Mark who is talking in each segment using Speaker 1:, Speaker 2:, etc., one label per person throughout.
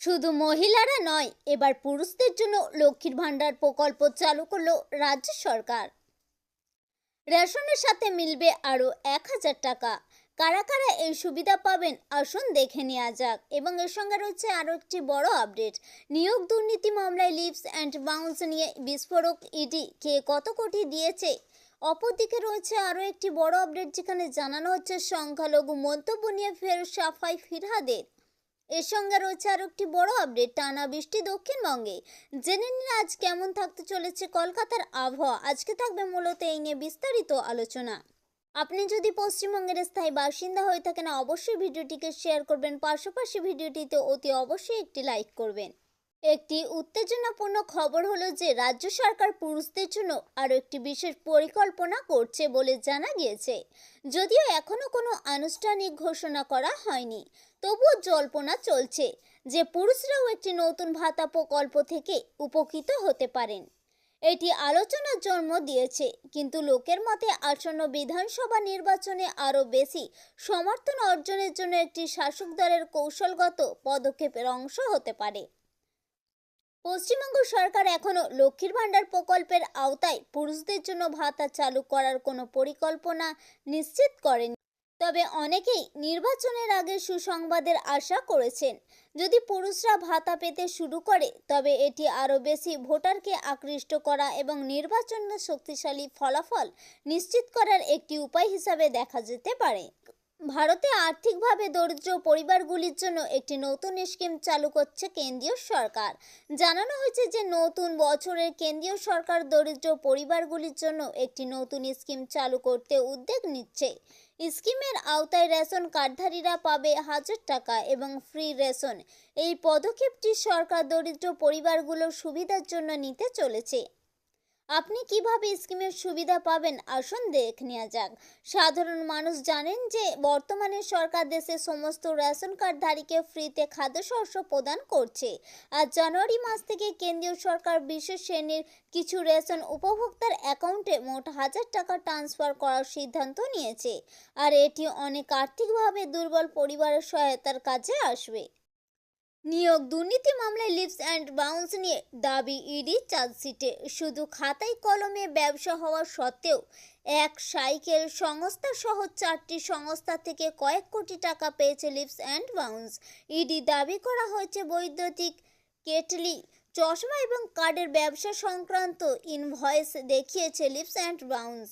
Speaker 1: শুধু মহিলারা নয়, এবার পুরুষদের জন্য লক্ষ্মীর ভাণ্ডার প্রকল্প চালু করল রাজ্য সরকার। রেশনের সাথে মিলবে আরও এক হাজার টাকা। কারা কারা এই সুবিধা পাবেন আসুন দেখে নেওয়া যাক। এবং এর সঙ্গে রয়েছে আরও একটি বড় আপডেট। নিয়োগ দুর্নীতি মামলায় লিপস অ্যান্ড বাউন্স নিয়ে বিস্ফোরক ইডি কে কত কোটি দিয়েছে? অপরদিকে রয়েছে আরও একটি বড় আপডেট যেখানে জানানো হচ্ছে, সংখ্যালঘু মন্তব্য নিয়ে ফের সাফাই ফিরহাদের। এর সঙ্গে রয়েছে আরও একটি বড় আপডেট টানা বৃষ্টি দক্ষিণবঙ্গে। জেনে নিন আজ কেমন থাকতে চলেছে কলকাতার আবহাওয়া। আজকে থাকবে মূলত এই নিয়ে বিস্তারিত আলোচনা। আপনি যদি পশ্চিমবঙ্গের স্থায়ী বাসিন্দা হয়ে থাকেন, অবশ্যই ভিডিওটিকে শেয়ার করবেন। পাশাপাশি ভিডিওটিতে অতি অবশ্যই একটি লাইক করবেন। একটি উত্তেজনাপূর্ণ খবর হলো যে রাজ্য সরকার পুরুষদের জন্য আরও একটি বিশেষ পরিকল্পনা করছে বলে জানা গিয়েছে। যদিও এখনও কোনো আনুষ্ঠানিক ঘোষণা করা হয়নি, তবুও জল্পনা চলছে যে পুরুষরাও একটি নতুন ভাতা প্রকল্প থেকে উপকৃত হতে পারেন। এটি আলোচনার জন্ম দিয়েছে, কিন্তু লোকের মতে আসন্ন বিধানসভা নির্বাচনে আরও বেশি সমর্থন অর্জনের জন্য একটি শাসক দলের কৌশলগত পদক্ষেপের অংশ হতে পারে। পশ্চিমবঙ্গ সরকার এখনও লক্ষ্মীর ভাণ্ডার প্রকল্পের আওতায় পুরুষদের জন্য ভাতা চালু করার কোনো পরিকল্পনা নিশ্চিত করেনি। তবে অনেকেই নির্বাচনের আগে সুসংবাদের আশা করেছেন, যদি পুরুষরা ভাতা পেতে শুরু করে, তবে এটি আরও বেশি ভোটারকে আকৃষ্ট করা এবং নির্বাচনে শক্তিশালী ফলাফল নিশ্চিত করার একটি উপায় হিসাবে দেখা যেতে পারে। ভারতে আর্থিকভাবে দরিদ্র পরিবারগুলির জন্য একটি নতুন স্কিম চালু করছে কেন্দ্রীয় সরকার। জানানো হয়েছে যে নতুন বছরের কেন্দ্রীয় সরকার দরিদ্র পরিবারগুলির জন্য একটি নতুন স্কিম চালু করতে উদ্যোগ নিচ্ছে। স্কিমের আওতায় রেশন কার্ডধারীরা পাবে হাজার টাকা এবং ফ্রি রেশন। এই পদক্ষেপটি সরকার দরিদ্র পরিবারগুলোর সুবিধার জন্য নিতে চলেছে। আপনি কীভাবে স্কিমের সুবিধা পাবেন? আসুন দেখে নেওয়া যাক। সাধারণ মানুষ জানেন যে, বর্তমানে সরকার দেশের সমস্ত রেশন কার্ডধারীকে ফ্রিতে খাদ্যশস্য প্রদান করছে। আর জানুয়ারি মাস থেকে কেন্দ্রীয় সরকার বিশেষ শ্রেণির কিছু রেশন উপভোক্তার অ্যাকাউন্টে মোট হাজার টাকা ট্রান্সফার করার সিদ্ধান্ত নিয়েছে। আর এটি অনেক আর্থিকভাবে দুর্বল পরিবারের সহায়তার কাজে আসবে। নিয়োগ, দুর্নীতি মামলায় লিপস অ্যান্ড বাউন্স নিয়ে দাবি ইডি চার্জশিটে। শুধু খাতায় কলমে ব্যবসা হওয়া সত্ত্বেও এক সাইকেল সংস্থা সহ চারটি সংস্থা থেকে কয়েক কোটি টাকা পেয়েছে লিপস অ্যান্ড বাউন্স। ইডি দাবি করা হয়েছে বৈদ্যুতিক কেটলি, চশমা এবং কার্ডের ব্যবসা সংক্রান্ত ইনভয়েস দেখিয়েছে লিপস অ্যান্ড বাউন্স।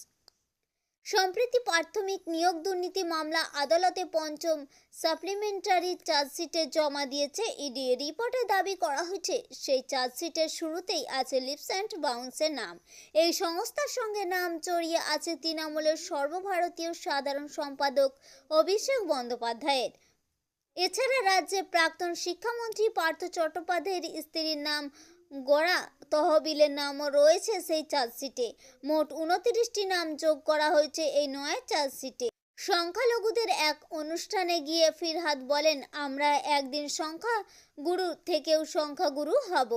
Speaker 1: সম্প্রতি প্রাথমিক নিয়োগ দুর্নীতি মামলা আদালতে পঞ্চম সাপ্লিমেন্টারি চার্জশিটে জমা দিয়েছে ইডি। রিপোর্টে দাবি করা হয়েছে, সেই চার্জশিটের শুরুতেই আছে লিপস অ্যান্ড বাউন্সের নাম। এই সংস্থার সঙ্গে নাম জড়িয়ে আছে তৃণমূলের সর্বভারতীয় সাধারণ সম্পাদক অভিষেক বন্দ্যোপাধ্যায়ের। এছাড়া রাজ্যের প্রাক্তন শিক্ষামন্ত্রী পার্থ চট্টোপাধ্যায়ের স্ত্রীর নাম গোড়া তহবিলের নামও রয়েছে সেই চার্জশিটে। মোট উনত্রিশটি নাম যোগ করা হয়েছে এই নয়া চার্জশিটে। সংখ্যালঘুদের এক অনুষ্ঠানে গিয়ে ফিরহাদ বলেন, আমরা একদিন সংখ্যা গুরু থেকেও সংখ্যাগুরু হব।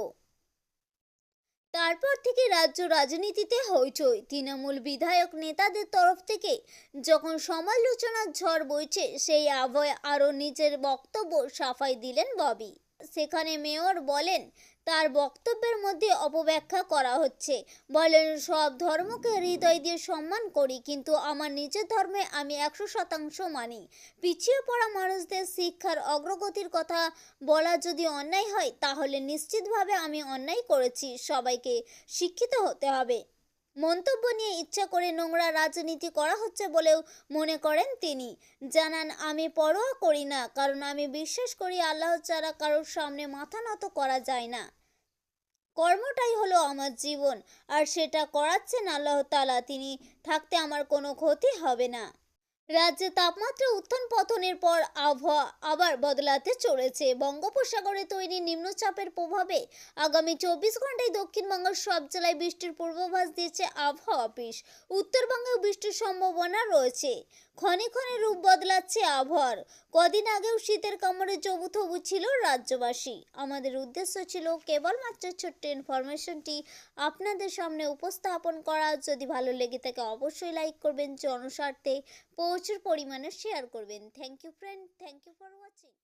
Speaker 1: তারপর থেকে রাজ্য রাজনীতিতে হইচই। তৃণমূল বিধায়ক নেতাদের তরফ থেকে যখন সমালোচনার ঝড় বইছে, সেই আবহে আরও নিজের বক্তব্য সাফাই দিলেন ববি। সেখানে মেয়র বলেন, তার বক্তব্যের মধ্যে অপব্যাখ্যা করা হচ্ছে। বলেন, সব ধর্মকে হৃদয় দিয়ে সম্মান করি, কিন্তু আমার নিজের ধর্মে আমি একশো শতাংশ মানি। পিছিয়ে পড়া মানুষদের শিক্ষার অগ্রগতির কথা বলা যদি অন্যায় হয়, তাহলে নিশ্চিতভাবে আমি অন্যায় করেছি। সবাইকে শিক্ষিত হতে হবে। মন্তব্য নিয়ে ইচ্ছা করে নোংরা রাজনীতি করা হচ্ছে বলেও মনে করেন তিনি। জানান, আমি পরোয়া করি না, কারণ আমি বিশ্বাস করি আল্লাহ ছাড়া কারোর সামনে মাথা নত করা যায় না। কর্মটাই হলো আমার জীবন, আর সেটা করাচ্ছেন আল্লাহ তালা তিনি থাকতে আমার কোনো ক্ষতি হবে না। রাজ্যে তাপমাত্রা উত্থান পতনের পর আবহাওয়া আবার বদলাতে চলেছে। বঙ্গোপসাগরে তৈরি নিম্নচাপের প্রভাবে আগামী চব্বিশ ঘন্টায় দক্ষিণবঙ্গের সব জেলায় বৃষ্টির পূর্বাভাস দিয়েছে আবহাওয়া অফিস। উত্তরবঙ্গেও বৃষ্টির সম্ভাবনা রয়েছে। ক্ষণে ক্ষণে রূপ বদলাচ্ছে আবহাওয়ার। কদিন আগেও শীতের কামড়ে চবুথবু ছিল রাজ্যবাসী। আমাদের উদ্দেশ্য ছিল কেবলমাত্র ছোট্ট ইনফরমেশনটি আপনাদের সামনে উপস্থাপন করা। যদি ভালো লেগে থাকে অবশ্যই লাইক করবেন, জনস্বার্থে প্রচুর পরিমাণে শেয়ার করবেন। Thank you friend thank you for watching